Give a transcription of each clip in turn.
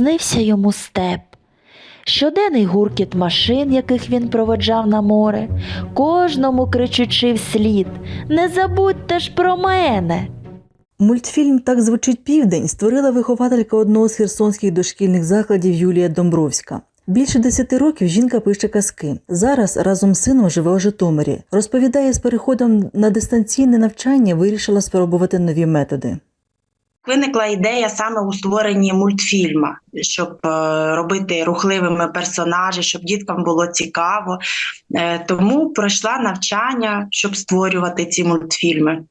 снився йому степ. Щоденний гуркіт машин, яких він проведжав на море, кожному кричучи вслід Не забудьте ж про мене. Мультфільм Так звучить південь створила вихователька одного з херсонських дошкільних закладів Юлія Домбровська. Більше десяти років жінка пише казки. Зараз разом з сином живе у Житомирі. Розповідає, з переходом на дистанційне навчання вирішила спробувати нові методи. Виникла ідея саме у створенні мультфільма, щоб е, робити рухливими персонажі, щоб діткам було цікаво. Е, тому пройшла навчання, щоб створювати ці мультфільми.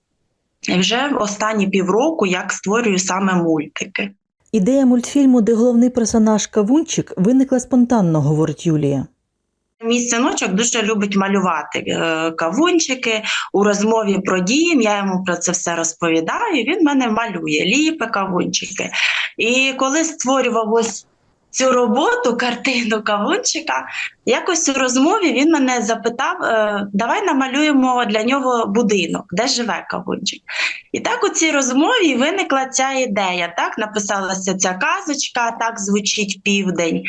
І вже останні півроку як створюю саме мультики. Ідея мультфільму, де головний персонаж Кавунчик, виникла спонтанно, говорить Юлія. Мій синочок дуже любить малювати е, кавунчики у розмові про дім. Я йому про це все розповідаю. Він мене малює, ліпе кавунчики. І коли створював ось цю роботу, картину кавунчика, якось у розмові він мене запитав: е, давай намалюємо для нього будинок, де живе кавунчик. І так у цій розмові виникла ця ідея. Так написалася ця казочка, так звучить південь.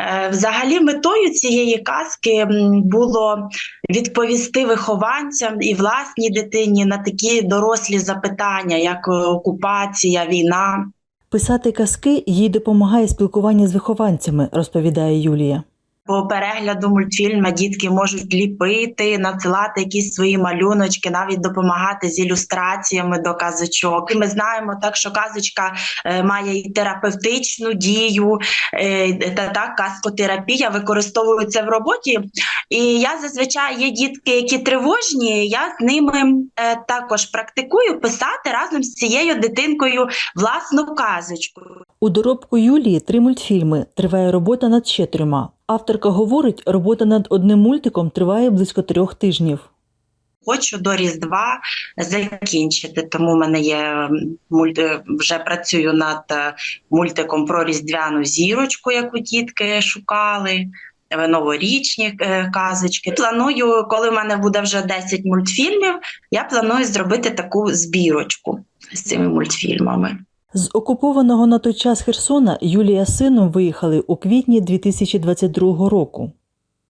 Е, Взагалі, метою цієї казки було відповісти вихованцям і власній дитині на такі дорослі запитання, як е, окупація, війна. Писати казки їй допомагає спілкування з вихованцями, розповідає Юлія. По перегляду мультфільму дітки можуть ліпити, надсилати якісь свої малюночки, навіть допомагати з ілюстраціями до казочок. І ми знаємо так, що казочка е, має і терапевтичну дію, е, та так казкотерапія використовується в роботі. І я зазвичай є дітки, які тривожні. Я з ними е, також практикую писати разом з цією дитинкою власну казочку. У доробку Юлії три мультфільми. Триває робота над ще трьома. Авторка говорить, робота над одним мультиком триває близько трьох тижнів. Хочу до Різдва закінчити. Тому в мене є м, мульт... е, вже працюю над е, мультиком про різдвяну зірочку, яку дітки шукали. Е, Новорічні е, казочки. Планую, коли в мене буде вже 10 мультфільмів, я планую зробити таку збірочку з цими мультфільмами. З окупованого на той час Херсона Юлія з сином виїхали у квітні 2022 року.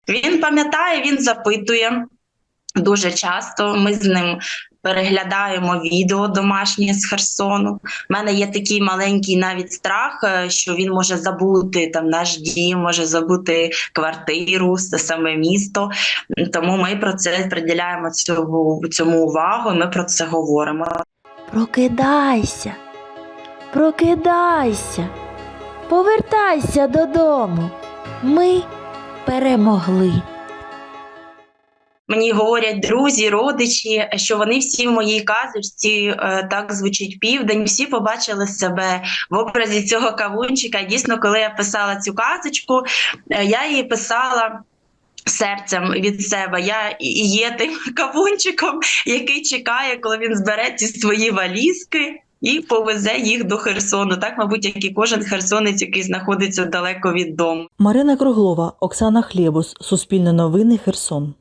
Він пам'ятає, він запитує дуже часто. Ми з ним переглядаємо відео домашнє з Херсону. У мене є такий маленький навіть страх, е, що він може забути там наш дім, може забути квартиру, це саме місто. Тому ми про це приділяємо цього, цьому увагу. і Ми про це говоримо. Прокидайся, прокидайся, повертайся додому. Ми перемогли. Мені говорять друзі, родичі, що вони всі в моїй казочці е, так звучить південь. Всі побачили себе в образі цього кавунчика. Дійсно, коли я писала цю казочку, е, я її писала. Серцем від себе я і є тим кавунчиком, який чекає, коли він збере ці свої валізки і повезе їх до Херсону. Так, мабуть, як і кожен херсонець, який знаходиться далеко від дому. Марина Круглова, Оксана Хлєбус, Суспільне новини, Херсон.